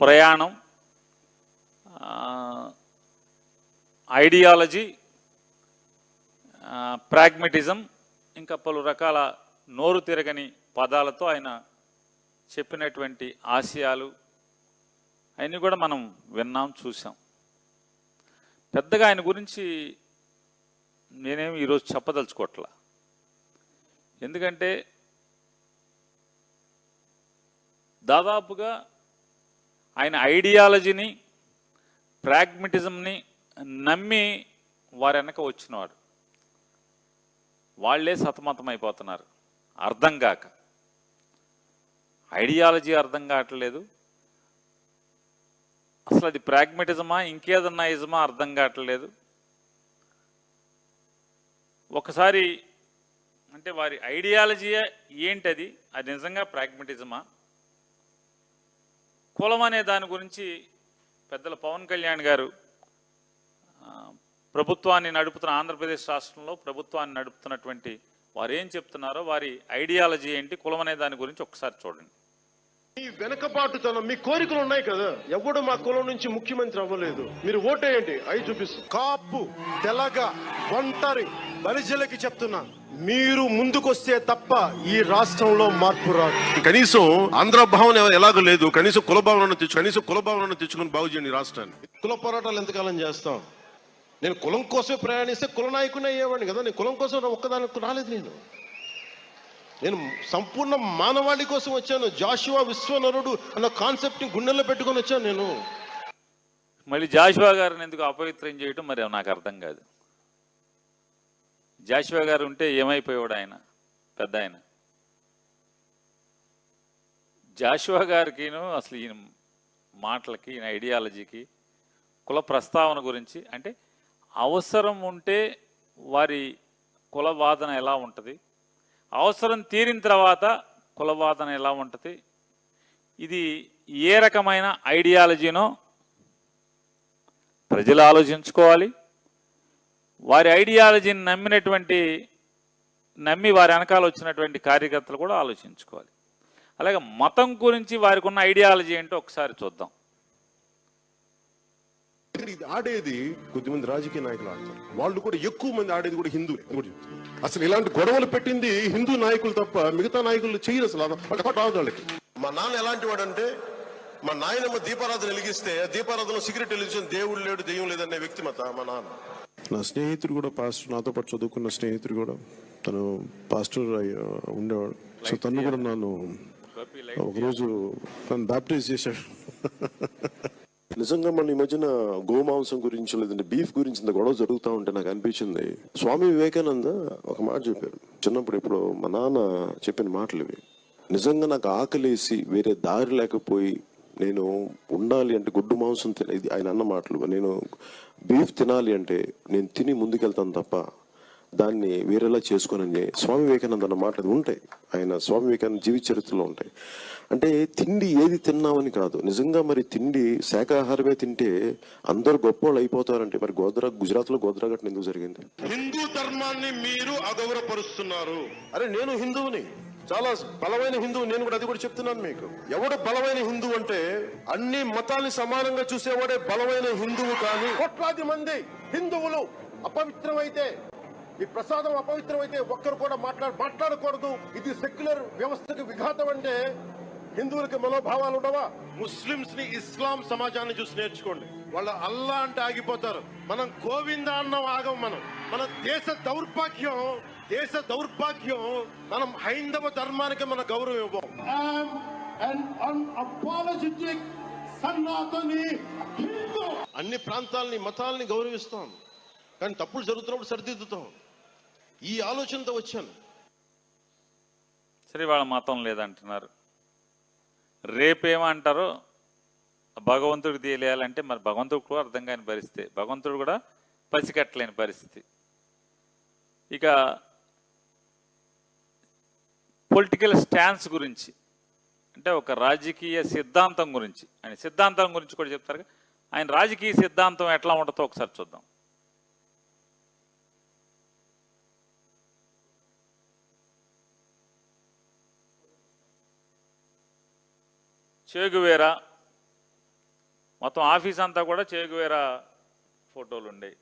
ప్రయాణం ఐడియాలజీ ప్రాగ్మెటిజం ఇంకా పలు రకాల నోరు తిరగని పదాలతో ఆయన చెప్పినటువంటి ఆశయాలు అవన్నీ కూడా మనం విన్నాం చూసాం పెద్దగా ఆయన గురించి నేనేమి ఈరోజు చెప్పదలుచుకోవట్లా ఎందుకంటే దాదాపుగా ఆయన ఐడియాలజీని ప్రాగ్మెటిజంని నమ్మి వారి వెనక వచ్చినవాడు. వాళ్ళే సతమతమైపోతున్నారు అర్థం కాక. ఐడియాలజీ అర్థం కావట్లేదు. అసలు అది ప్రాగ్మెటిజమా ఇంకేదన్నా ఇజమా అర్థం కావట్లేదు. ఒకసారి అంటే వారి ఐడియాలజీ ఏంటది? అది నిజంగా ప్రాగ్మెటిజమా? కులం అనే దాని గురించి పెద్దల పవన్ కళ్యాణ్ గారు ప్రభుత్వాన్ని నడుపుతున్న ఆంధ్రప్రదేశ్ రాష్ట్రంలో ప్రభుత్వాన్ని నడుపుతున్నటువంటి వారు ఏం చెప్తున్నారో వారి ఐడియాలజీ ఏంటి కులం అనే దాని గురించి ఒకసారి చూడండి. మీ వెనకబాటుతనం మీ కోరికలు ఉన్నాయి కదా? ఎవడు మా కులం నుంచి ముఖ్యమంత్రి అవ్వలేదు. మీరు ఓటేయండి. అవి చూపిస్తాం. కాపు తెలగ ఒంటరి బలిజలకి చెప్తున్నా మీరు ముందుకొస్తే తప్ప ఈ రాష్ట్రంలో మార్పు రాదు. కనీసం ఆంధ్ర భావన ఎలాగో లేదు. కనీసం కుల భావనను తెచ్చు కనీసం కుల భావనను తెచ్చుకొని బాగు చేయండి ఈ రాష్ట్రాన్ని. కుల పోరాటాలు ఎంతకాలం చేస్తాం? నేను కులం కోసమే ప్రయాణిస్తే కుల నాయకుని అయ్యేవాడిని కదా. నేను కులం కోసం ఒక్కదానికి రాలేదు నేను. నేను సంపూర్ణ మానవాళి కోసం వచ్చాను. జాషువా విశ్వనరుడు అన్న కాన్సెప్ట్ని గుండెల్లో పెట్టుకొని వచ్చాను నేను. మళ్ళీ జాషువా గారిని ఎందుకు అపవిత్రం చేయటం మరి నాకు అర్థం కాదు. జాషువా గారు ఉంటే ఏమైపోయాడు ఆయన? పెద్ద ఆయన. జాషువా గారికిను అసలు ఈయన మాటలకి ఈయన ఐడియాలజీకి కుల ప్రస్తావన గురించి అంటే అవసరం ఉంటే వారి కులవాదన ఎలా ఉంటుంది? అవసరం తీరిన తర్వాత కులవాదన ఎలా ఉంటుంది? ఇది ఏ రకమైన ఐడియాలజీనో ప్రజలు ఆలోచించుకోవాలి. వారి ఐడియాలజీని నమ్మినటువంటి నమ్మి వారి వెనకాల వచ్చినటువంటి కార్యకర్తలు కూడా ఆలోచించుకోవాలి. అలాగే మతం గురించి వారికి ఉన్న ఐడియాలజీ ఏంటో ఒకసారి చూద్దాం. ఇక్కడ ఆడేది కొద్దిమంది రాజకీయ నాయకులు ఆడతారు. వాళ్ళు కూడా ఎక్కువ మంది ఆడేది కూడా హిందూ అసలు ఇలాంటి గొడవలు పెట్టింది హిందూ నాయకులు తప్ప మిగతా నాయకులు చేయరు అసలు. రాదు వాళ్ళకి. మా నాన్న ఎలాంటి వాడంటే మా నాయనమ్మ దీపారాధన వెలిగిస్తే దీపారాధన సిగరెట్ వెలిగించిన దేవుడు లేడు దెయ్యం లేదనే వ్యక్తిమత మా నాన్న. నా స్నేహితుడు కూడా పాస్టర్ నాతో పాటు చదువుకున్న స్నేహితుడు కూడా తను పాస్టర్ ఉండేవాడు. సో తను కూడా నన్ను ఒకరోజు నన్ను బ్యాప్టైజ్ చేశాడు. నిజంగా మన ఈ మధ్యన గోమాంసం గురించి లేదంటే బీఫ్ గురించి ఇంత గొడవ జరుగుతూ ఉంటే నాకు అనిపించింది. స్వామి వివేకానంద ఒక మాట చెప్పారు. చిన్నప్పుడు ఇప్పుడు మా నాన్న చెప్పిన మాటలు ఇవి. నిజంగా నాకు ఆకలేసి వేరే దారి లేకపోయి నేను ఉండాలి అంటే గుడ్డు మాంసం తిన ఇది ఆయన అన్న మాటలు. నేను బీఫ్ తినాలి అంటే నేను తిని ముందుకెళ్తాను తప్ప దాన్ని వేరేలా చేసుకోనని స్వామి వివేకానంద అన్న మాటలు ఉంటాయి. ఆయన స్వామి వివేకానంద జీవిత చరిత్రలో ఉంటాయి. అంటే తిండి ఏది తిన్నామని కాదు. నిజంగా మరి తిండి శాకాహారమే తింటే అందరు గొప్పవాళ్ళు అయిపోతారంటే మరి గోద్రా గుజరాత్లో గోద్రా ఘటన ఎందుకు జరిగింది? హిందూ ధర్మాన్ని మీరు అగౌరవపరుస్తున్నారు. అరే నేను హిందువుని. చాలా బలమైన హిందువు నేను కూడా అది కూడా చెప్తున్నాను మీకు. ఎవడు బలమైన హిందువు అంటే అన్ని మతాల్ని సమానంగా చూసేవాడే బలమైన హిందువు కానీ కోట్లాది మంది హిందువులు అపవిత్రమైతే ఈ ప్రసాదం అపవిత్రమైతే ఒక్కరు కూడా మాట్లాడ మాట్లాడకూడదు. ఇది సెక్యులర్ వ్యవస్థకు విఘాతం అంటే హిందువులకి మనోభావాలు ఉండవా? ముస్లింస్ని ఇస్లాం సమాజాన్ని చూసి నేర్చుకోండి. వాళ్ళ అల్లా అంటే ఆగిపోతారు. మనం గోవింద అన్నం ఆగం మనం. మన దేశ దౌర్భాగ్యం దేశ దౌర్భాగ్యం మనం హైందవ ధర్మానికి మన గౌరవం ఇవ్వం. am an unapologetic Sanatani Hindu. అన్ని ప్రాంతాలని మతాల్ని గౌరవిస్తాం. కానీ తప్పులు జరుగుతున్నప్పుడు సరిదిద్దుతాం. ఈ ఆలోచనతో వచ్చాను. సరే వాళ్ళ మతం లేదంటున్నారు. రేపేమంటారో భగవంతుడికి తెలియాలంటే మరి భగవంతుడికి కూడా అర్థం కాని పరిస్థితి. భగవంతుడు కూడా పసికట్టలేని పరిస్థితి. ఇక పొలిటికల్ స్టాన్స్ గురించి అంటే ఒక రాజకీయ సిద్ధాంతం గురించి. ఆయన సిద్ధాంతం గురించి కూడా చెప్తారు ఆయన రాజకీయ సిద్ధాంతం ఎట్లా ఉంటుందో ఒకసారి చూద్దాం. చేగువేరా మొత్తం ఆఫీస్ అంతా కూడా చేగువేరా ఫోటోలు ఉండేవి